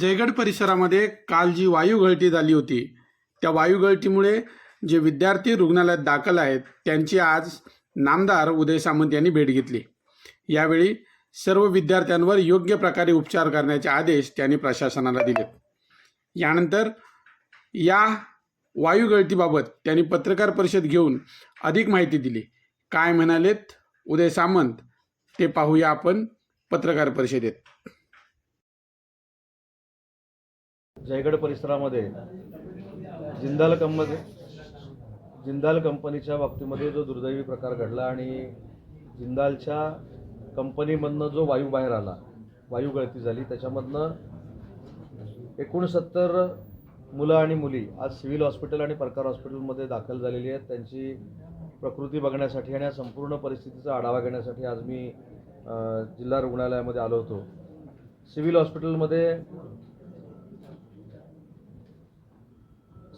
जयगड परिसरामध्ये काल जी वायू गळती झाली होती त्या वायू गळतीमुळे जे विद्यार्थी रुग्णालयात दाखल आहेत त्यांची आज नामदार उदय सामंत यांनी भेट घेतली. यावेळी सर्व विद्यार्थ्यांवर योग्य प्रकारे उपचार करण्याचे आदेश त्यांनी प्रशासनाला दिलेत यानंतर या वायू गळतीबाबत त्यांनी पत्रकार परिषद घेऊन अधिक माहिती दिली. काय म्हणालेत उदय सामंत ते पाहूया आपण पत्रकार परिषदेत. जयगड परिसरामध्ये जिंदाल कंपनी जिंदाल कंपनीच्या बाबतीमध्ये जो दुर्दैवी प्रकार घडला आणि जिंदालच्या कंपनीमधनं जो वायू बाहेर आला वायू गळती झाली त्याच्यामधनं एकोणसत्तर मुलं आणि मुली आज सिव्हिल हॉस्पिटल आणि परकार हॉस्पिटलमध्ये दाखल झालेली आहेत. त्यांची प्रकृती बघण्यासाठी आणि या संपूर्ण परिस्थितीचा आढावा घेण्यासाठी आज मी जिल्हा रुग्णालयामध्ये आलो होतो. सिव्हिल हॉस्पिटलमध्ये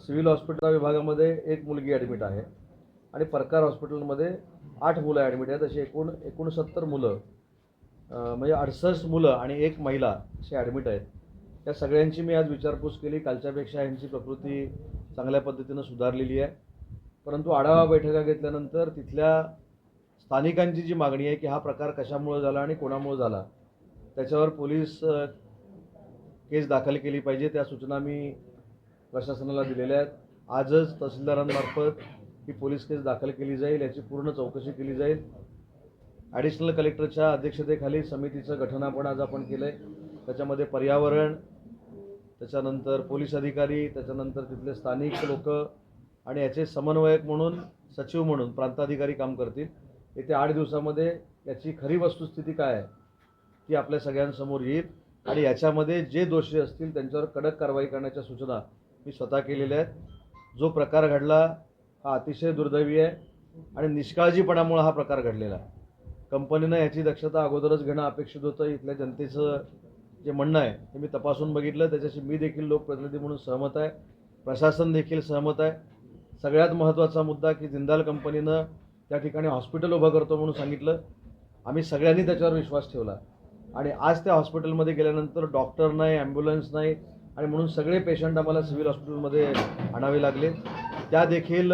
सिव्हिल हॉस्पिटल विभागामध्ये एक मुलगी ॲडमिट आहे आणि परकार हॉस्पिटलमध्ये आठ मुलं ॲडमिट आहेत. अशी एकूण एकोणसत्तर मुलं म्हणजे अडसष्ट मुलं आणि एक महिला अशी ॲडमिट आहेत. त्या सगळ्यांची मी आज विचारपूस केली. कालच्यापेक्षा यांची प्रकृती चांगल्या पद्धतीनं सुधारलेली आहे. परंतु आढावा बैठका घेतल्यानंतर तिथल्या स्थानिकांची जी मागणी आहे की हा प्रकार कशामुळे झाला आणि कोणामुळे झाला त्याच्यावर पोलीस केस दाखल केली पाहिजे. त्या सूचना मी प्रशासनाला दिलेल्या आहेत. आजच तहसीलदारांमार्फत ही पोलीस केस दाखल केली जाईल याची पूर्ण चौकशी केली जाईल. ॲडिशनल कलेक्टरच्या अध्यक्षतेखाली समितीचं गठन आपण आज आपण केलं आहे त्याच्यामध्ये पर्यावरण त्याच्यानंतर पोलीस अधिकारी त्याच्यानंतर तिथले स्थानिक लोक आणि याचे समन्वयक म्हणून सचिव म्हणून प्रांताधिकारी काम करतील. येत्या आठ दिवसामध्ये याची खरी वस्तुस्थिती काय आहे ती आपल्या सगळ्यांसमोर येईल. आणि याच्यामध्ये जे दोषी असतील त्यांच्यावर कडक कारवाई करण्याच्या सूचना मी स्वतः केलेले आहेत. जो प्रकार घडला हा अतिशय दुर्दैवी आहे आणि निष्काळजीपणामुळे हा प्रकार घडलेला आहे. कंपनीनं याची दक्षता अगोदरच घेणं अपेक्षित होतं. इथल्या जनतेचं जे म्हणणं आहे ते मी तपासून बघितलं. त्याच्याशी मी देखील लोकप्रतिनिधी म्हणून सहमत आहे. प्रशासन देखील सहमत आहे. सगळ्यात महत्त्वाचा मुद्दा की जिंदाल कंपनीनं त्या ठिकाणी हॉस्पिटल उभं करतो म्हणून सांगितलं. आम्ही सगळ्यांनी त्याच्यावर विश्वास ठेवला. आणि आज त्या हॉस्पिटलमध्ये गेल्यानंतर डॉक्टर नाही ॲम्ब्युलन्स नाही आणि म्हणून सगळे पेशंट आम्हाला सिव्हिल हॉस्पिटलमध्ये आणावे लागले. त्या देखील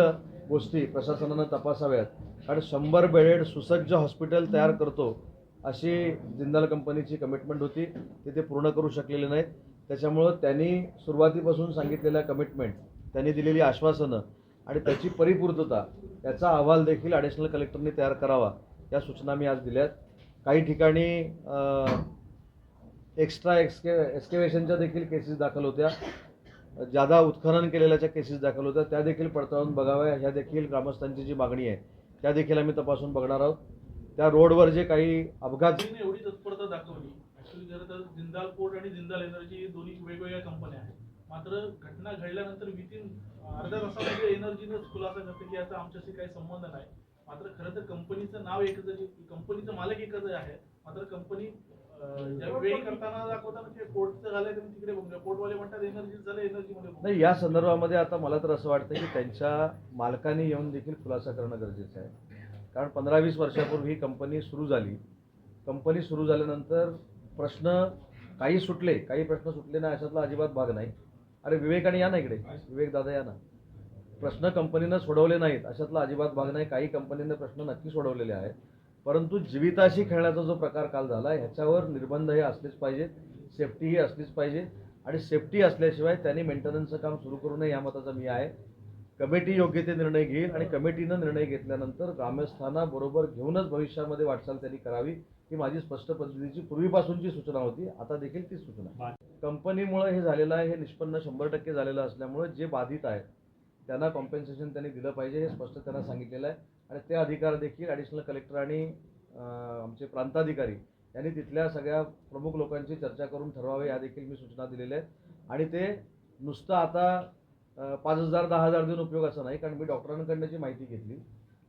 गोष्टी प्रशासनानं तपासाव्यात. कारण शंभर बेडेड सुसज्ज हॉस्पिटल तयार करतो अशी जिंदाल कंपनीची कमिटमेंट होती. ते ते पूर्ण करू शकलेले नाहीत. त्याच्यामुळं त्यांनी सुरुवातीपासून सांगितलेल्या कमिटमेंट त्यांनी दिलेली आश्वासनं आणि त्याची परिपूर्तता याचा अहवाल देखील ॲडिशनल कलेक्टरने तयार करावा या सूचना मी आज दिल्यात. काही ठिकाणी एक्स्ट्रा एक्सके एक्सकेवेशनच्या देखील केसेस दाखल होत्या. जादा उत्खनन केलेल्याच्या केसेस दाखल होत्या. त्या देखील पडताळून बघाव्या. ह्या देखील ग्रामस्थांची जी मागणी आहे त्या देखील आम्ही तपासून बघणार आहोत. त्या रोडवर जे काही अपघात एवढी तत्परता दाखवली. ॲक्च्युली खरं तर जिंदाल पोर्ट आणि जिंदाल एनर्जी ही दोन्ही वेगवेगळ्या कंपन्या आहेत. मात्र घटना घडल्यानंतर विथिन अर्ध्या तासामध्ये एनर्जीनंच खुलासा करते की याचा आमच्याशी काही संबंध नाही. मात्र खरं तर कंपनीचं नाव एकच कंपनीचं मालक एकच आहे. मात्र कंपनी नाही या संदर्भामध्ये आता मला तर असं वाटतं की त्यांच्या मालकाने येऊन देखील खुलासा करणं गरजेचं आहे. कारण पंधरा वीस वर्षापूर्वी ही कंपनी सुरू झाली. कंपनी सुरू झाल्यानंतर प्रश्न काही सुटले काही प्रश्न सुटले नाही अशातला अजिबात भाग नाही. अरे विवेकाने या ना इकडे? विवेक दादा या ना? प्रश्न कंपनीनं सोडवले नाहीत अशातला अजिबात भाग नाही. काही कंपनीनं प्रश्न नक्की सोडवलेले आहेत. परंतु जीविताशी खेळण्याचा जो प्रकार काल झाला ह्याच्यावर निर्बंध हे असलेच पाहिजेत सेफ्टी ही असलीच पाहिजे आणि सेफ्टी असल्याशिवाय त्यांनी मेंटेनन्सचं काम सुरू करू नये या मताचा मी आहे. कमिटी योग्य ते निर्णय घेईल आणि कमिटीनं निर्णय घेतल्यानंतर ग्रामस्थांना बरोबर घेऊनच भविष्यामध्ये वाटचाल त्यांनी करावी ही माझी स्पष्ट पद्धतीची पूर्वीपासूनची सूचना होती आता देखील तीच सूचना कंपनीमुळे हे झालेलं आहे हे निष्पन्न शंभर टक्के झालेलं असल्यामुळे जे बाधित आहेत त्यांना कॉम्पेन्सेशन त्यांनी दिलं पाहिजे हे स्पष्ट त्यांना सांगितलेलं आहे. आणि ते अधिकार देखील ॲडिशनल कलेक्टर आणि आमचे प्रांताधिकारी यांनी तिथल्या सगळ्या प्रमुख लोकांची चर्चा करून ठरवावे या देखील मी सूचना दिलेल्या आहेत. आणि ते नुसतं आता पाच हजार दहा हजार देऊन उपयोग असं नाही कारण मी डॉक्टरांकडनं जी माहिती घेतली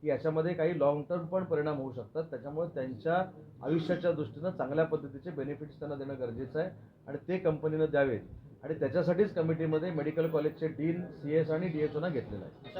की याच्यामध्ये काही लॉंग टर्म पण परिणाम होऊ शकतात. त्याच्यामुळे त्यांच्या आयुष्याच्या दृष्टीनं चांगल्या पद्धतीचे बेनिफिट्स त्यांना देणं गरजेचं आहे आणि ते कंपनीनं द्यावेत. आणि त्याच्यासाठीच कमिटीमध्ये मेडिकल कॉलेजचे डीन सी एस आणि डी एच ओना घेतलेलं आहे.